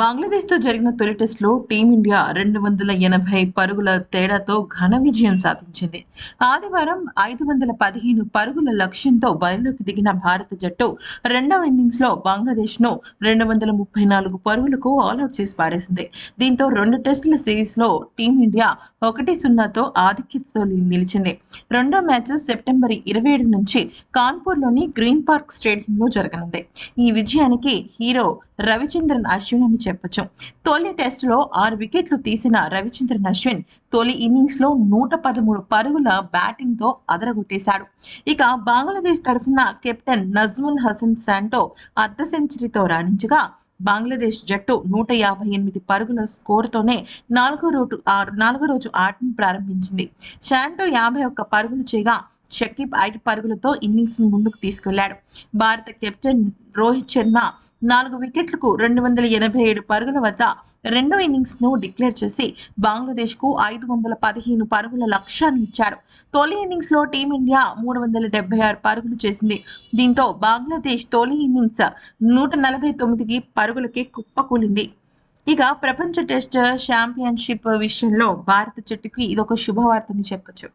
బంగ్లాదేశ్తో జరిగిన తొలి టెస్టులో టీమిండియా రెండు వందల ఎనభై పరుగుల తేడాతో ఘన విజయం సాధించింది. ఆదివారం ఐదు వందల పదిహేను పరుగుల లక్ష్యంతో బయలుకి దిగిన భారత జట్టు రెండవ ఇన్నింగ్స్లో బంగ్లాదేశ్ను రెండు వందల ముప్పై నాలుగు పరుగులకు ఆల్అౌట్ చేసి పారేసింది. దీంతో రెండు టెస్టుల సిరీస్లో టీమిండియా ఒకటి సున్నాతో ఆధిక్యతతో నిలిచింది. రెండో మ్యాచ్ సెప్టెంబర్ ఇరవై ఏడు నుంచి కాన్పూర్లోని గ్రీన్ పార్క్ స్టేడియంలో జరగనుంది. ఈ విజయానికి హీరో రవిచంద్రన్ అశ్విన్ అని చెప్పొచ్చు. తొలి టెస్టులో ఆరు వికెట్లు తీసిన రవిచంద్రన్ అశ్విన్ తొలి ఇన్నింగ్స్లో నూట పదమూడు పరుగుల బ్యాటింగ్తో అదరగొట్టేశాడు. ఇక బంగ్లాదేశ్ తరఫున కెప్టెన్ నజ్ముల్ హసన్ శాంటో అర్ధ సెంచరీతో రాణించగా బంగ్లాదేశ్ జట్టు నూట యాభై ఎనిమిది పరుగుల స్కోర్తోనే నాలుగో రోజు నాలుగో రోజు ఆటను ప్రారంభించింది. శాంటో యాభై ఒక్క పరుగులు చేయగా షకీబ్ ఐదు పరుగులతో ఇన్నింగ్స్ను ముందుకు తీసుకెళ్ళాడు. భారత కెప్టెన్ రోహిత్ శర్మ నాలుగు వికెట్లకు రెండు వందల ఎనభై ఏడు పరుగుల వద్ద రెండో ఇన్నింగ్స్ను డిక్లేర్ చేసి బంగ్లాదేశ్కు ఐదు వందల పదిహేను పరుగుల లక్ష్యాన్ని ఇచ్చాడు. తొలి ఇన్నింగ్స్లో టీమిండియా మూడు వందల డెబ్బై ఆరు పరుగులు చేసింది. దీంతో బంగ్లాదేశ్ తొలి ఇన్నింగ్స్ నూట నలభై తొమ్మిదికి పరుగులకి కుప్పకూలింది ఇక ప్రపంచ టెస్ట్ ఛాంపియన్షిప్ విషయంలో భారత జట్టుకి ఇదొక శుభవార్తని చెప్పొచ్చు.